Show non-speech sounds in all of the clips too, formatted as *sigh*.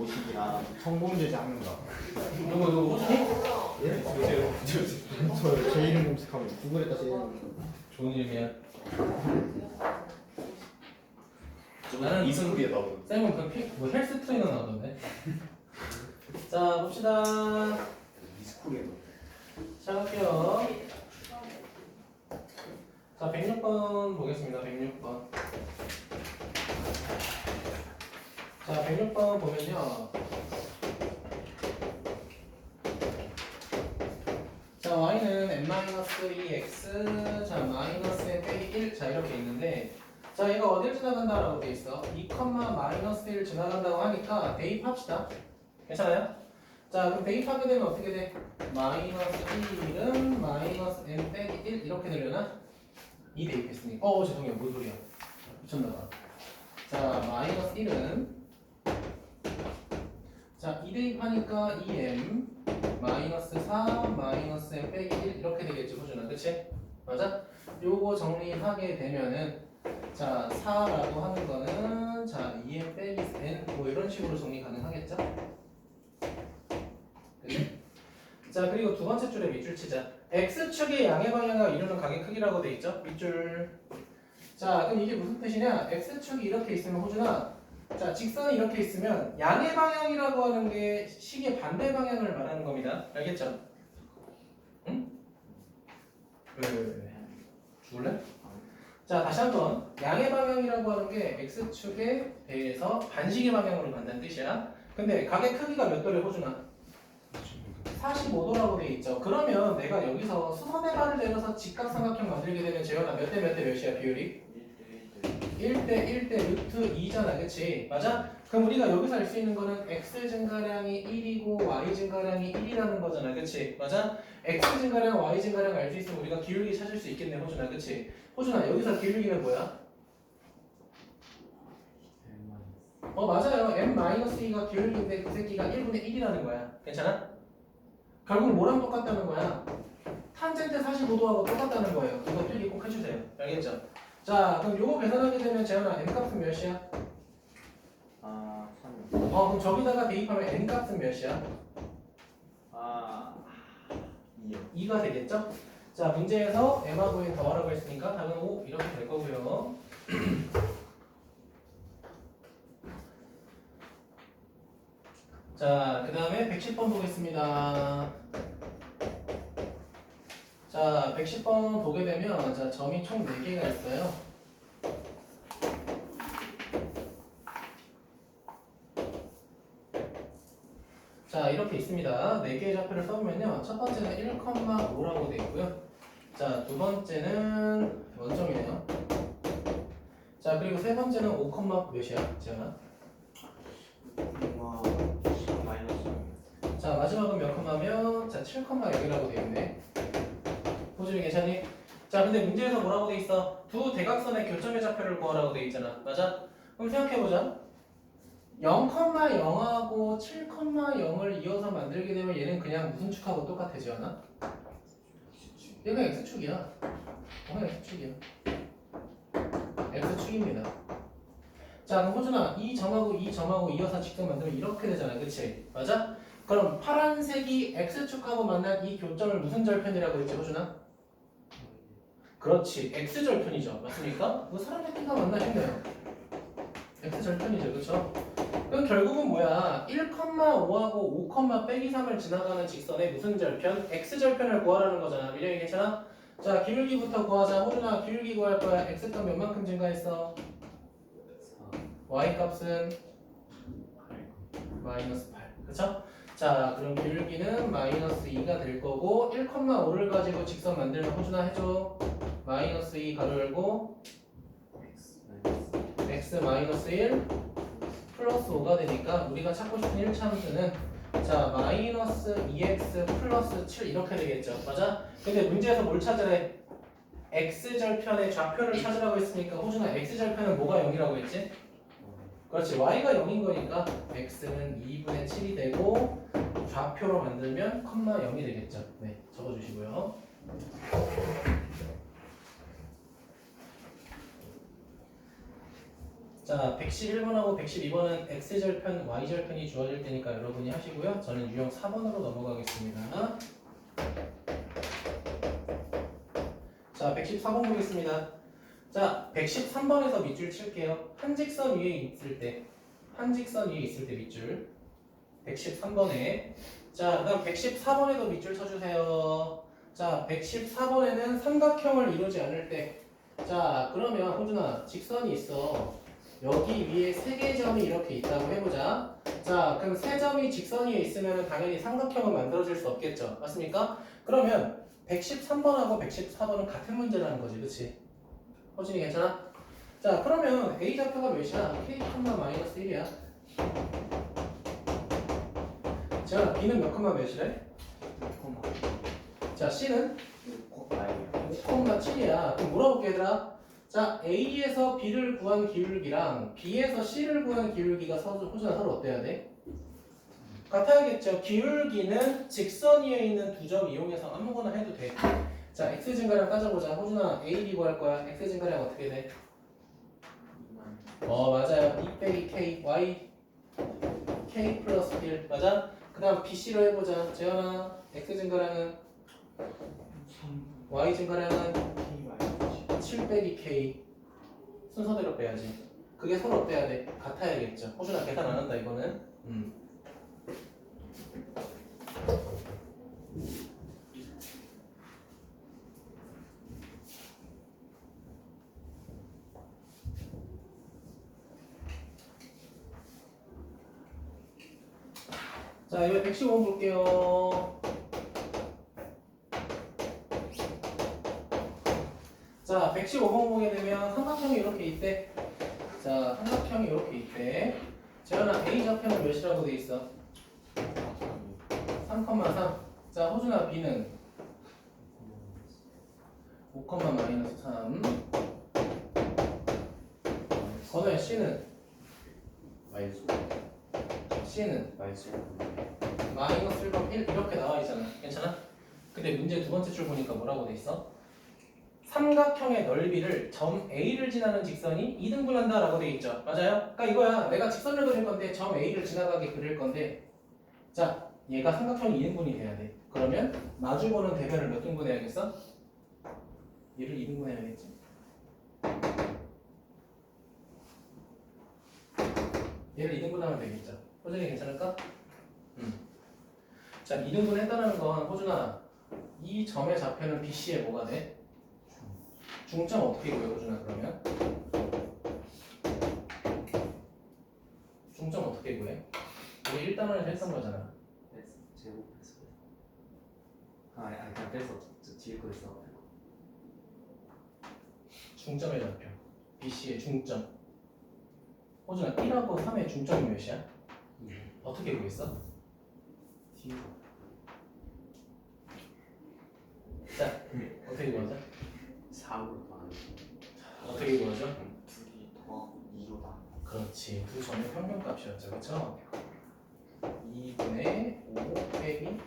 50이랑 성공제 잡는 거. 누구 누구 호준이? 예? 저, 제 이름 검색하면 구글에다 제 이름. 좋은 이름이야. 나는 이승기에 나오는 쌤은 그 피, 뭐 헬스 트레이너 나오던데. *laughs* 자 봅시다. 미스쿨에 나오는 자 할게요. 자 106번 보겠습니다. 106번. 자 106번 보면요. 자 y는 n-2x 자 마이너스 n 빼기 1. 자 이렇게 있는데 자 얘가 어딜 지나간다라고 돼 있어? 2, 마이너스 1 지나간다고 하니까 대입합시다. 괜찮아요? 자 그럼 대입하게 되면 어떻게 돼? 마이너스 1은 마이너스 n 빼기 1 이렇게 되려나? 2 대입했으니까 어 죄송해요 뭔 소리야 미쳤나봐 자 마이너스 1은 자 2 대입하니까 2m 마이너스 4 마이너스 n 빼기 1 이렇게 되겠지 호준아 그치? 맞아? 요거 정리하게 되면은 자 4라고 하는 거는 자 2m 빼기 n 뭐 이런 식으로 정리 가능하겠죠? 그치? 자 그리고 두 번째 줄에 밑줄 치자 x축의 양의 방향과 이루는 각의 크기라고 돼 있죠 밑줄 자 그럼 이게 무슨 뜻이냐 x축이 이렇게 있으면 호준아 자 직선이 이렇게 있으면 양의 방향이라고 하는 게 식의 반대 방향을 말하는 겁니다 알겠죠? 응? 왜 왜 왜 죽을래? 자 다시 한번 양의 방향이라고 하는 게 x축에 대해서 반식의 방향으로 간다는 뜻이야 근데 각의 크기가 몇 도래 호준아? 45도라고 돼 있죠. 그러면 내가 여기서 수선의 발을 내려서 직각삼각형 만들게 되면 재현아 몇 대 몇 대 몇이야 비율이? 1대 1대 루트 2잖아 그치? 맞아? 그럼 우리가 여기서 알 수 있는 거는 x 증가량이 1이고 y 증가량이 1이라는 거잖아 그치? 맞아? x 증가량 y 증가량 알 수 있으면 우리가 기울기 찾을 수 있겠네 호준아 그치? 호준아 여기서 기울기는 뭐야? 어 맞아요 m-2가 기울기인데 그 새끼가 1분의 1이라는 거야 괜찮아? 결국 뭐랑 똑같다는 거야? 탄젠트 45도하고 똑같다는 거예요. 이거 필기 꼭 해주세요. 알겠죠? 자, 그럼 요거 계산하게 되면 재현아 n 값은 몇이야? 아, 3. 어, 그럼 저기다가 대입하면 n 값은 몇이야? 아, 2요. 2가 되겠죠? 자, 문제에서 m하고 n 더하라고 했으니까 답은 5 이렇게 될 거고요. *clears throat* 자, 그 다음에 110번 보겠습니다. 자, 110번 보게 되면 자, 점이 총 4개가 있어요. 자, 이렇게 있습니다. 4개의 좌표를 써보면요. 첫 번째는 1,5라고 되어 있고요. 자, 두 번째는 원점이네요. 자, 그리고 세 번째는 5, 몇이야? 재현아? 와, 마이너스. 자, 마지막은 몇 컴마면 자, 7,0이라고 되어 있네. 호준이 괜찮니? 자, 근데 문제에서 뭐라고 돼 있어? 두 대각선의 교점의 좌표를 구하라고 돼 있잖아. 맞아? 그럼 생각해보자. 0,0하고 7,0을 이어서 만들게 되면 얘는 그냥 무슨 축하고 똑같아지 않아? 얘가 x축이야. 얘가 x축이야. x축입니다. 자, 그럼 호준아, 이 점하고 이 점하고 이어서 직선 만들면 이렇게 되잖아. 그치? 맞아? 그럼 파란색이 x축하고 만난 이 교점을 무슨 절편이라고 했지, 호준아? 그렇지. x절편이죠. 맞습니까? 그 사람 새끼가 만나겠네요. x절편이죠. 그쵸? 그럼 결국은 뭐야? 1,5하고 5, 빼기 3을 지나가는 직선의 무슨 절편? x절편을 구하라는 거잖아. 미래이 괜찮아? 자, 기울기부터 구하자. 호준아, 기울기 구할 거야. x값 몇만큼 증가했어? y 값은 마이너스 8. 그쵸? 자, 그럼 기울기는 마이너스 2가 될 거고 1,5를 가지고 직선 만들면 호준아 해줘. 마이너스 2 가로 열고 x 마이너스 1 플러스 5가 되니까 우리가 찾고 싶은 1차 함수는 자 마이너스 2x 플러스 7 이렇게 되겠죠. 맞아? 근데 문제에서 뭘 찾으래? x절편의 좌표를 찾으라고 했으니까 호준아 x절편은 뭐가 0이라고 했지? 그렇지 y가 0인 거니까 x는 2분의 7이 되고 좌표로 만들면 컴마 0이 되겠죠. 네, 적어주시고요. 자, 111번하고 112번은 X절편, Y절편이 주어질 테니까 여러분이 하시고요. 저는 유형 4번으로 넘어가겠습니다. 자, 114번 보겠습니다. 자, 113번에서 밑줄 칠게요. 한 직선 위에 있을 때, 한 직선 위에 있을 때 밑줄. 113번에. 자, 그 다음 114번에도 밑줄 쳐주세요. 자, 114번에는 삼각형을 이루지 않을 때. 자, 그러면 호준아, 직선이 있어. 여기 위에 세 개의 점이 이렇게 있다고 해보자. 자, 그럼 세 점이 직선 위에 있으면 당연히 삼각형은 만들어질 수 없겠죠. 맞습니까? 그러면 113번하고 114번은 같은 문제라는 거지, 그치? 호준이 괜찮아? 자, 그러면 A 좌표가 몇이야? K, 마이너스 1이야. 자, B는 몇 컴마 몇이래? 자, C는 5,7이야. 그럼 물어볼게 얘들아. 자, A에서 B를 구한 기울기랑 B에서 C를 구한 기울기가 서로 호주나 서로 어때야 돼? 같아야겠죠. 기울기는 직선 위에 있는 두 점 이용해서 아무거나 해도 돼. 자, x 증가량 따져보자. 호준아, A, B 구할 거야. x 증가량 어떻게 돼? 어, 맞아요. 2 빼기 K, Y, K 플러스 1. 맞아? 그 다음 B, C로 해보자. 재현아, x 증가량은 Y 증가량은 7 빼기 K 순서대로 빼야지 그게 서로 어때야 돼? 같아야겠죠 호준아 계산 안 한다 이거는 음. 자 이번에 115번 볼게요 자, 115번 보게 되면 삼각형이 이렇게 있대. 자, 삼각형이 이렇게 있대. 재현아, A 좌표는 몇이라고 돼 있어? 3,3. 자, 호준아, B는 5, 마이너스 3. 건우야, C는? 마이너스 C는? 마이너스 마이너스 1, 1 이렇게 나와 있잖아. 괜찮아? 근데 문제 두 번째 줄 보니까 뭐라고 돼 있어? 삼각형의 넓이를 점 A를 지나는 직선이 2등분한다 라고 돼 있죠. 맞아요? 그러니까 이거야. 내가 직선을 그릴 건데 점 A를 지나가게 그릴 건데 자, 얘가 삼각형이 2등분이 돼야 돼. 그러면 마주보는 대변을 몇 등분 해야겠어? 얘를 2등분 해야겠지. 얘를 2등분 하면 되겠죠. 호준이 괜찮을까? 음. 자, 2등분 했다는 건 호준아 이 점의 좌표는 BC에 뭐가 돼? 중점 어떻게 호준아 그러면? 중점 어떻게 구해? 우리 1단원에서 했던 거잖아 제곱해서 아니 아니 그냥 빼서 저 뒤에 거 있어 중점의 좌표 BC의 중점 호준아 1하고 3의 중점이 몇이야? 어떻게 구했어? 뒤에 자 어떻게 구하죠? 4으로 나누고 어떻게 구하죠? 둘이 더하고 2로다. 그렇지. 두 점의 평균값이었죠. 그쵸? 2분의 5 빼기 1,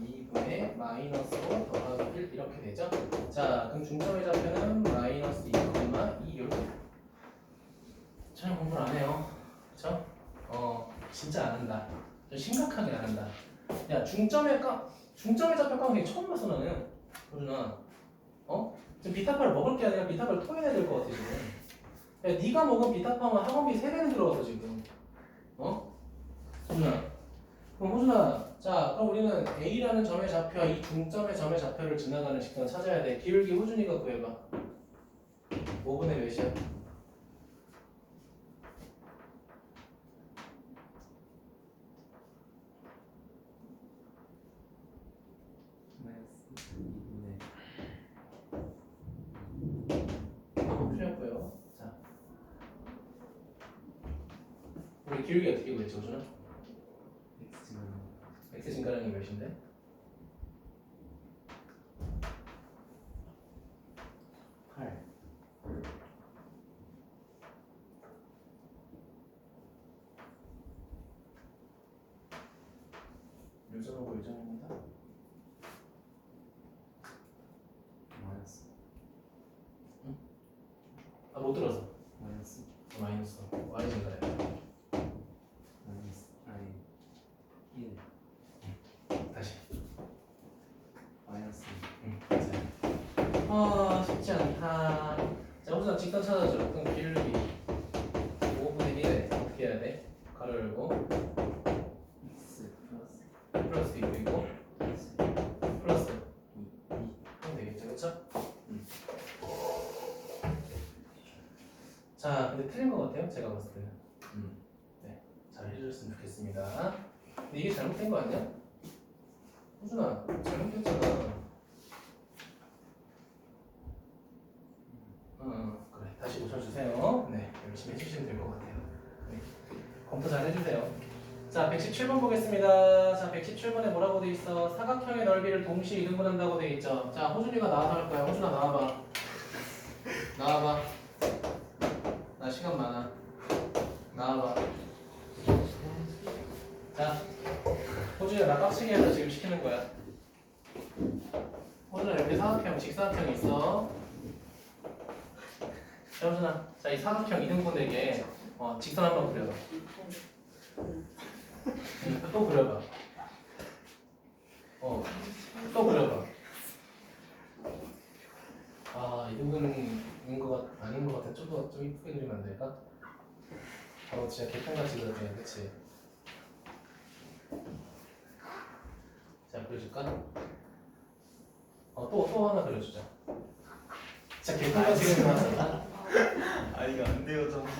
2분의 마이너스 5 더하기 1 이렇게 되죠? 자 그럼 중점의 좌표는 마이너스 2, 2 이렇게 전혀 공부를 안 해요. 그쵸? 어 진짜 안 한다. 좀 심각하게 안 한다. 야 중점의 까 중점의 좌표 까먹기 처음 봤어 나는. 호준아 어? 지금 비타파를 먹을 게 아니라 비타파를 토해야 될 것 같아 지금 야, 네가 먹은 비타파면 학원비 3배는 들어가서 지금 어? 호준아 그럼 호준아 자 그럼 우리는 A라는 점의 좌표와 이 중점의 점의 좌표를 지나가는 직선 찾아야 돼 기울기 호준이가 구해봐 5분의 몇이야? 마이너스 2분의 틀렸고요 자 우리 기울기 어떻게 호준아? x는 X 증가량이 몇인데? 팔 요점하고 요점입니다 마이너스 아 못 들어서 마이너스 아 쉽지 않다. 자 우선 직선 찾아줘. 그럼 길이 5분의 1에 어떻게 해야 돼? 가로 열고 X 플러스 플러스 2이고 X 플러스 2 하면 되겠죠, 그렇죠? 자, 근데 틀린 것 같아요, 제가 봤을 때는. 음, 네, 잘 해주셨으면 좋겠습니다. 근데 이게 잘못된 거 아니야? 호준아, 잘못됐잖아. 어, 그래, 다시 오셔주세요. 네, 열심히 해주시면 될 것 같아요. 네, 검토 잘 해주세요. 자, 117번 보겠습니다. 자, 117번에 뭐라고 돼 있어? 사각형의 넓이를 동시에 이등분한다고 돼 있죠. 자, 호준이가 나와서 할 거야. 호준아 나와봐. 나와봐. 나 시간 많아. 나와봐. 자, 호준이가 나 빡치게 해서 지금 시키는 거야. 호준아 여기 사각형, 직사각형이 있어. 자, 호준아. 자, 이 사각형 이등분에게 어, 직선 한번 그려봐. 응, 또 그려봐. 어, 또 그려봐. 아, 이 부분인 것 같, 아닌 것 같아. 좀 더 좀 이쁘게 그리면 안 될까? 어, 진짜 개판같이 그렸네, 그치? 자, 그려줄까? 어, 또, 또 하나 그려주자. 진짜 개판같이 그리면 안 될까? 아 이거 안 돼요 저번에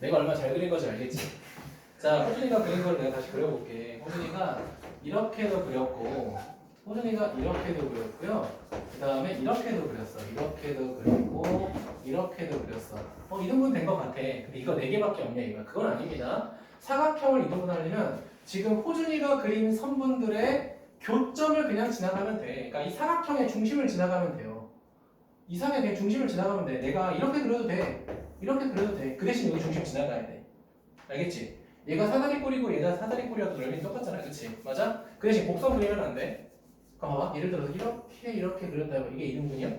내가 얼마나 잘 그린 건지 알겠지? 자, 호준이가 그린 걸 내가 다시 그려볼게. 호준이가 이렇게도 그렸고, 호준이가 이렇게도 그렸고요. 그 다음에 이렇게도 그렸어. 이렇게도 그리고, 이렇게도 그렸어. 어, 이등분 된 것 같아. 근데 이거 네 개밖에 없냐, 이거. 그건 아닙니다. 사각형을 이등분하려면 지금 호준이가 그린 선분들의 교점을 그냥 지나가면 돼. 그러니까 이 사각형의 중심을 지나가면 돼요. 이 사각형의 중심을 지나가면 돼. 내가 이렇게 그려도 돼. 이렇게 그려도 돼. 그 대신 여기 중심 지나가야 돼. 알겠지? 얘가 사다리 꼬리고 얘가 사다리 꼬리여도 넓이는 똑같잖아. 그치? 맞아? 그 대신 곡선 그리면 안 돼. 봐봐. 예를 들어서 이렇게 이렇게 그렸다고 이게 이등분이야?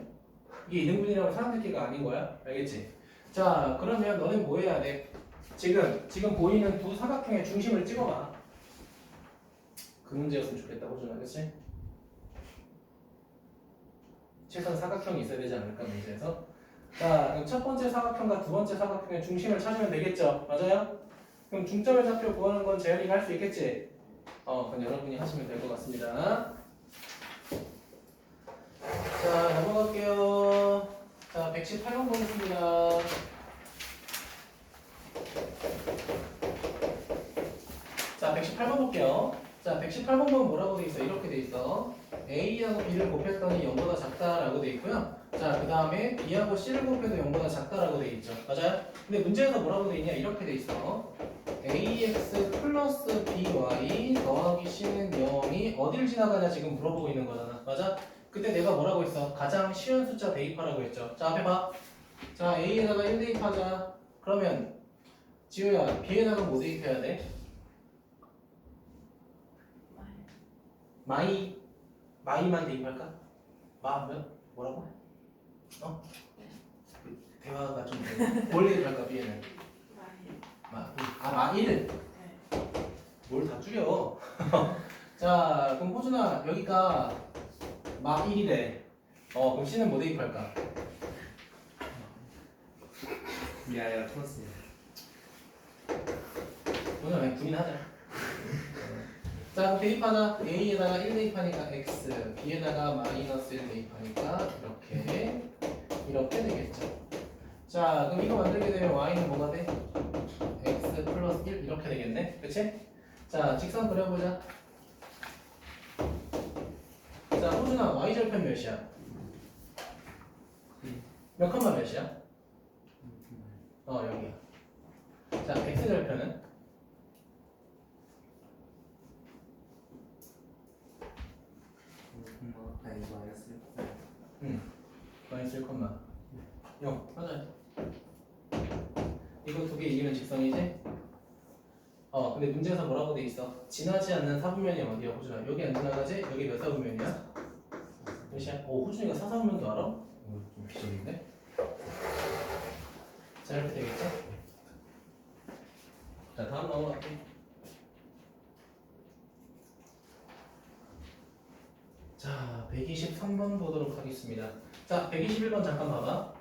이게 이등분이라고 삼각형끼가 아닌 거야. 알겠지? 자, 그러면 너는 뭐 해야 돼? 지금 지금 보이는 두 사각형의 중심을 찍어봐. 그 문제였으면 좋겠다, 호준아. 그치? 최소한 사각형이 있어야 되지 않을까, 문제에서? 자, 그럼 첫 번째 사각형과 두 번째 사각형의 중심을 찾으면 되겠죠? 맞아요? 그럼 중점의 좌표 구하는 건 재현이가 할 수 있겠지? 어, 그럼 여러분이 하시면 될 것 같습니다. 자, 넘어갈게요. 자, 118번 보겠습니다. 자, 118번 볼게요. 자, 118번 보면 뭐라고 돼 있어? 이렇게 돼 있어. A하고 B를 곱했더니 0보다 작다라고 돼 있고요. 자, 그 다음에 B하고 C를 곱해도 0보다 작다라고 돼 있죠. 맞아요? 근데 문제에서 뭐라고 돼 있냐? 이렇게 돼 있어. AX 플러스 BY 더하기 C는 0이 어딜 지나가냐 지금 물어보고 있는 거잖아. 맞아? 그때 내가 뭐라고 했어? 가장 쉬운 숫자 대입하라고 했죠. 자, 앞에 봐. 자, A에다가 1 대입하자. 그러면 지우야, B에다가 뭐 대입해야 돼? 마이 마이만 대입할까? 마 몇? 뭐라고? 어? 그 대화가 좀 돼. 뭘 대입할까 B에는? 마, 아, 마일. 뭘다 줄여? *laughs* 자, 그럼 호준아 여기가 마 1이래. 어, 그럼 C는 뭐 대입할까? 야야 플러스 오늘 그냥 군인 하자. 자, 그럼 대입하자. A에다가 1 대입하니까 X, B에다가 마이너스 1 대입하니까 이렇게, 이렇게 되겠죠. 자, 그럼 이거 만들게 되면 Y는 뭐가 돼? X 플러스 1 이렇게 되겠네. 그치? 자, 직선 그려보자. 자, 호준아, Y절편 몇이야? 몇 칸만 몇이야? 어, 여기야. 자, X절편은? 뭐 아니 마이너스 응. 마이너스 1컴마 0. 맞아요. 이거 두 개 이기면 직선이지? 어, 근데 문제에서 뭐라고 돼 있어? 지나지 않는 사분면이 어디야, 호준아? 여기 안 지나가지? 여기 몇 사분면이야? 몇이야? 오, 호준이가 사사분면도 알아? 오, 좀 기적인데? 자, 이렇게 되겠죠? 자, 다음 넘어갈게. 123번 보도록 하겠습니다. 자, 121번 잠깐 봐봐.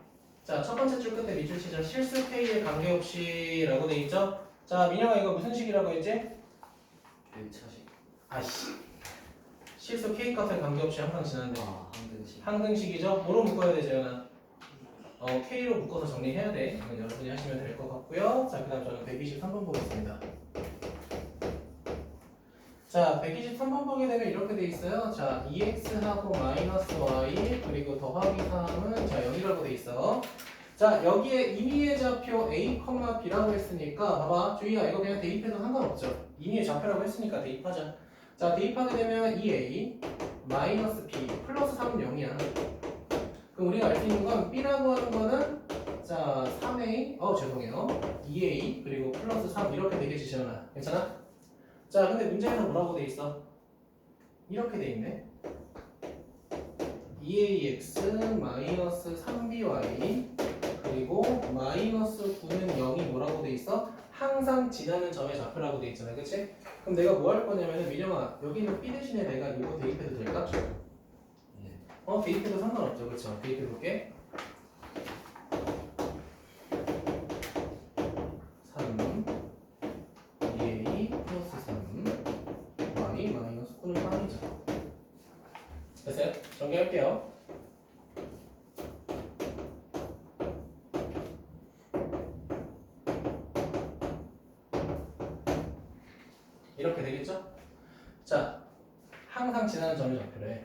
자, 첫 번째 줄 끝에 밑줄 치자. 실수 K에 관계없이라고 돼 있죠? 자, 민영아 이거 무슨 식이라고 했지? 1차식 아씨. 실수 K 값에 관계없이 항상 지나는데 아 한등식 항등식이죠? 뭐로 묶어야 돼, 재현아? 어, K로 묶어서 정리해야 돼. 이건 여러분이 하시면 될 것 같고요. 자, 그 다음 저는 123번 보겠습니다. 자, 123번 보게 되면 이렇게 돼 있어요. 자, 2x하고 마이너스 y 그리고 더하기 3은 자, 0이라고 돼 있어. 자, 여기에 임의의 좌표 a, b라고 했으니까 봐봐. 주희야, 이거 그냥 대입해도 상관없죠. 임의의 좌표라고 했으니까 대입하자. 자, 대입하게 되면 2a 마이너스 b 플러스 3은 0이야. 그럼 우리가 알 수 있는 건 b라고 하는 거는 자 3a 어 죄송해요 2a 그리고 플러스 3 이렇게 되겠지 지현아 괜찮아? 자 근데 문제에는 뭐라고 돼 있어? 이렇게 돼 있네 2ax 마이너스 3by 그리고 마이너스 9는 0이 뭐라고 돼 있어? 항상 지나는 점의 좌표라고 돼 있잖아 그치? 그럼 내가 뭐 할 거냐면은 민영아 여기는 b 대신에 내가 이거 대입해도 될까? 예 어, 대입해도 상관없죠. 그쵸? 대입해 볼게. 할게요. 이렇게 되겠죠? 자, 항상 지나는 점의 좌표래.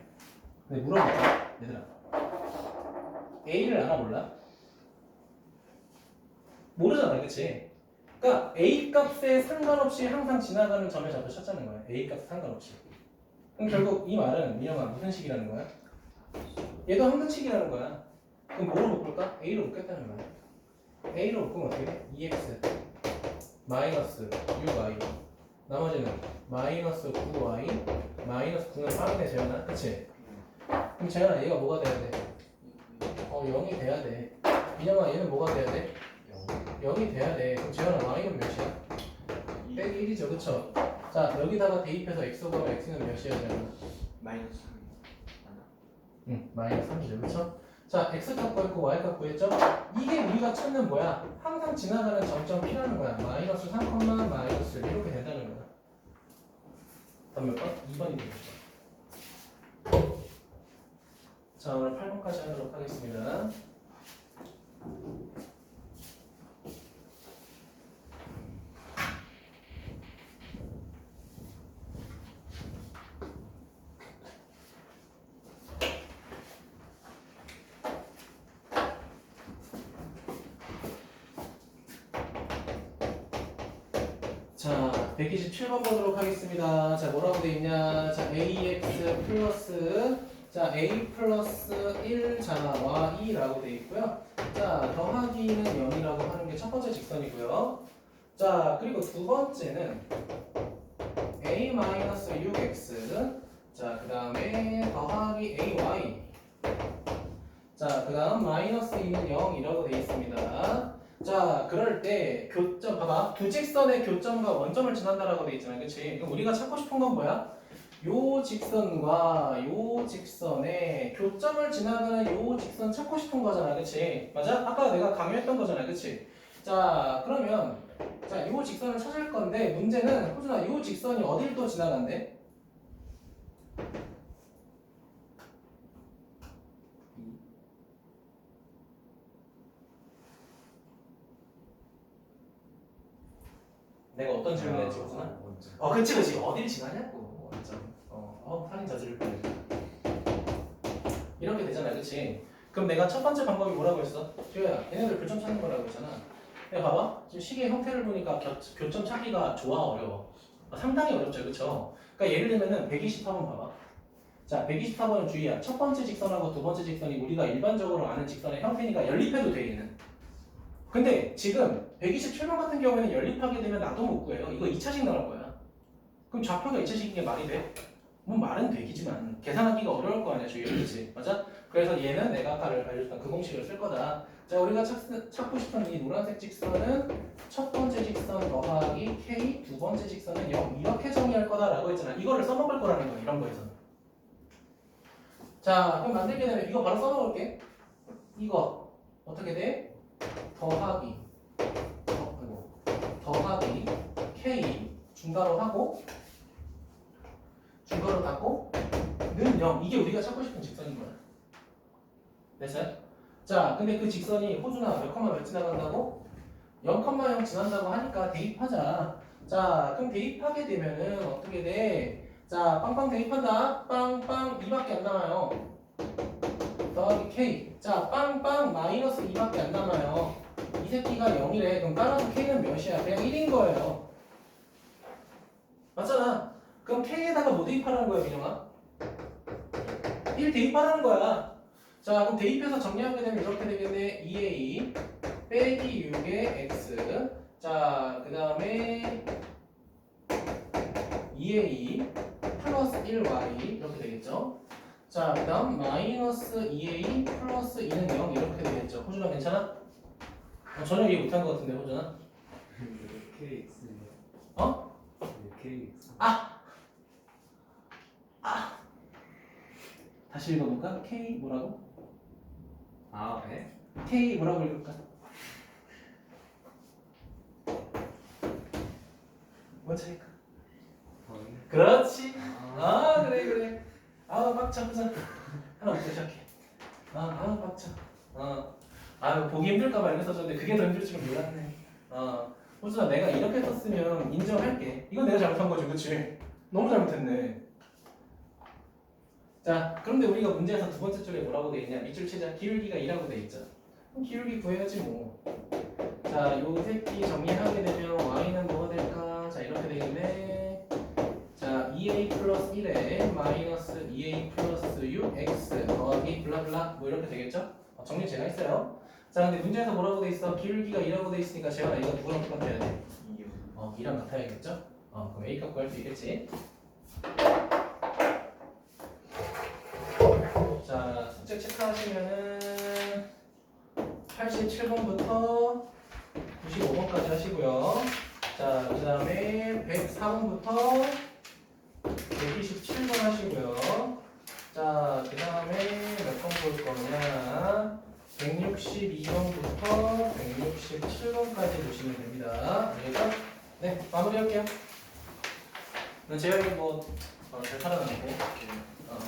근데 물어볼까? 얘들아 A를 알아 몰라? 모르잖아 그치? 그러니까 A 값에 상관없이 항상 지나가는 점의 좌표 찾자는 거야 A 값에 상관없이 그럼 결국 이 말은 민영아 무슨 식이라는 거야? 얘도 항등식이라는 거야 그럼 뭐로 묶을까? A로 묶겠다는 거야 A로 묶으면 어떻게 돼? 2x 마이너스 6y 나머지는 마이너스 9y 마이너스 9는 3이네 재현아 그치? 그럼 재현아 얘가 뭐가 돼야 돼? 어 0이 돼야 돼 민영아 얘는 뭐가 돼야 돼? 0이 돼야 돼 그럼 재현아 y는 몇이야? 빼기 1이죠 그쵸? 자 여기다가 대입해서 x 오가면 x는 몇이야 재현아? 마이너스 3 맞나? 응 마이너스 3이죠 그쵸? 자 x 값 구했고 y 값 구했죠? 이게 우리가 찾는 뭐야? 항상 지나가는 점점 P라는 거야 마이너스 3, 마이너스 1 이렇게 된다는 거야 다음 몇 번? 2번이 되겠죠 자 오늘 8번까지 하도록 하겠습니다 자, 127번 보도록 하겠습니다. 자, 뭐라고 돼 있냐? 자, ax 플러스 자, a 플러스 1 자, y라고 돼 있고요. 자, 더하기는 0이라고 하는 게 첫 번째 직선이고요. 자, 그리고 두 번째는 a 마이너스 6x 자, 그 다음에 더하기 ay 자, 그 다음 마이너스 2는 0이라고 돼 있습니다. 자, 그럴 때 교점 봐봐. 두 직선의 교점과 원점을 지난다라고 돼 있잖아요. 그치? 그럼 우리가 찾고 싶은 건 뭐야? 요 직선과 요 직선의 교점을 지나가는 요 직선 찾고 싶은 거잖아. 그치? 맞아? 아까 내가 강요했던 거잖아. 그치? 자, 그러면 자, 요 직선을 찾을 건데 문제는 호준아, 요 직선이 어딜 또 지나간대? 내가 어떤 질문을 했지, 호준아? 원점 어, 그치, 그치. 어딜 지나냐고. 완전. 어, 어, 살인 저지를 뻔 이렇게 되잖아, 그치? 그럼 내가 첫 번째 방법이 뭐라고 했어? 주야, 얘네들 교점 찾는 거라고 했잖아. 근데 봐봐. 지금 시계 형태를 보니까 교, 교점 찾기가 좋아, 어려워? 어, 상당히 어렵죠, 그쵸? 그러니까 예를 들면은 124번 봐봐. 자, 124번은 주의야. 첫 번째 직선하고 두 번째 직선이 우리가 일반적으로 아는 직선의 형태니까 연립해도 돼, 얘는. 근데 지금 127번 같은 경우에는 연립하게 되면 나도 못 구해요. 이거 2차식 나올 거야. 그럼 좌표가 2차식인 게 말이 돼? 뭐 말은 되기지만 계산하기가 어려울 거 아니야 주의 그렇지 맞아? 그래서 얘는 내가 아까 알려줬던 그 공식을 쓸 거다 자 우리가 찾, 찾고 싶은 이 노란색 직선은 첫 번째 직선 더하기 k 두 번째 직선은 0 이렇게 정의할 거다 라고 했잖아 이거를 써먹을 거라는 거야 이런 거에서는 자, 그럼 만들게 되면 이거 바로 써놓을게. 이거 어떻게 돼? 더하기 더, 아이고, 더하기 k 중괄호 하고 중괄호 닫고 는 0. 이게 우리가 찾고 싶은 직선인 거야. 됐어요? 자, 근데 그 직선이 호주나 몇 컴마 몇 지나간다고? 0,0 지난다고 하니까 대입하자. 자, 그럼 대입하게 되면은 어떻게 돼? 자, 빵빵 대입한다. 빵빵 2밖에 안 남아요. 더하기 K. 자, 빵빵 마이너스 2밖에 안 남아요. 이 새끼가 0이래. 그럼 따라서 K는 몇이야? 그냥 1인 거예요. 맞잖아. 그럼 K에다가 뭐 대입하라는 거야, 민영아? 1 대입하라는 거야. 자, 그럼 대입해서 정리하게 되면 이렇게 되겠네. 2A 빼기 6의 X. 자, 그 다음에 2A 플러스 1Y 이렇게 되겠죠. 자, 그 다음 마이너스 2A 플러스 2는 0 이렇게 되겠죠. 호준아 괜찮아? 어, 전혀 이해 못한 것 같은데 호준아? 어? KX. 다시 읽어볼까? K 뭐라고? 아, 네? K 뭐라고 읽을까? 차일까? 더하기. 그렇지. 아, 아 그래 그래. 아 빡쳐 보자. 하나 부터 시작해. 아, 아 빡쳐. 어. 아 보기 힘들까봐 이렇게 써줬는데 그게 더 힘들 줄은 몰랐네. 어. 호수아 내가 이렇게 썼으면 인정할게. 이건 내가 잘못한 거지, 그렇지? 너무 잘못했네. 자, 그런데 우리가 문제에서 두 번째 줄에 뭐라고 돼 있냐? 밑줄 치자. 기울기가 2라고 돼 있죠. 그럼 기울기 구해야지 뭐. 자, 요 새끼 정리하게 되면 y는 뭐가 될까? 자, 이렇게 되겠네. 자, 2a 플러스 1에 마이너스 2a 플러스 6x 더하기 블라블라 뭐 이렇게 되겠죠? 어, 정리 제가 했어요. 자, 근데 문제에서 뭐라고 돼 있어? 기울기가 2라고 돼 있으니까 제가 이거 누구랑 똑같아야 돼? 어, 2랑 같아야겠죠? 어, 그럼 a 값 구할 수 있겠지? 자, 숙제 체크하시면은 87번부터 95번까지 하시고요. 자, 그 다음에 104번부터 127번 하시고요. 자, 그 다음에 몇 번 볼 거냐? 162번부터 167번까지 보시면 됩니다. 알겠죠? 네, 마무리할게요. 네, 재현이 뭐, 어, 잘 살아남고. 어.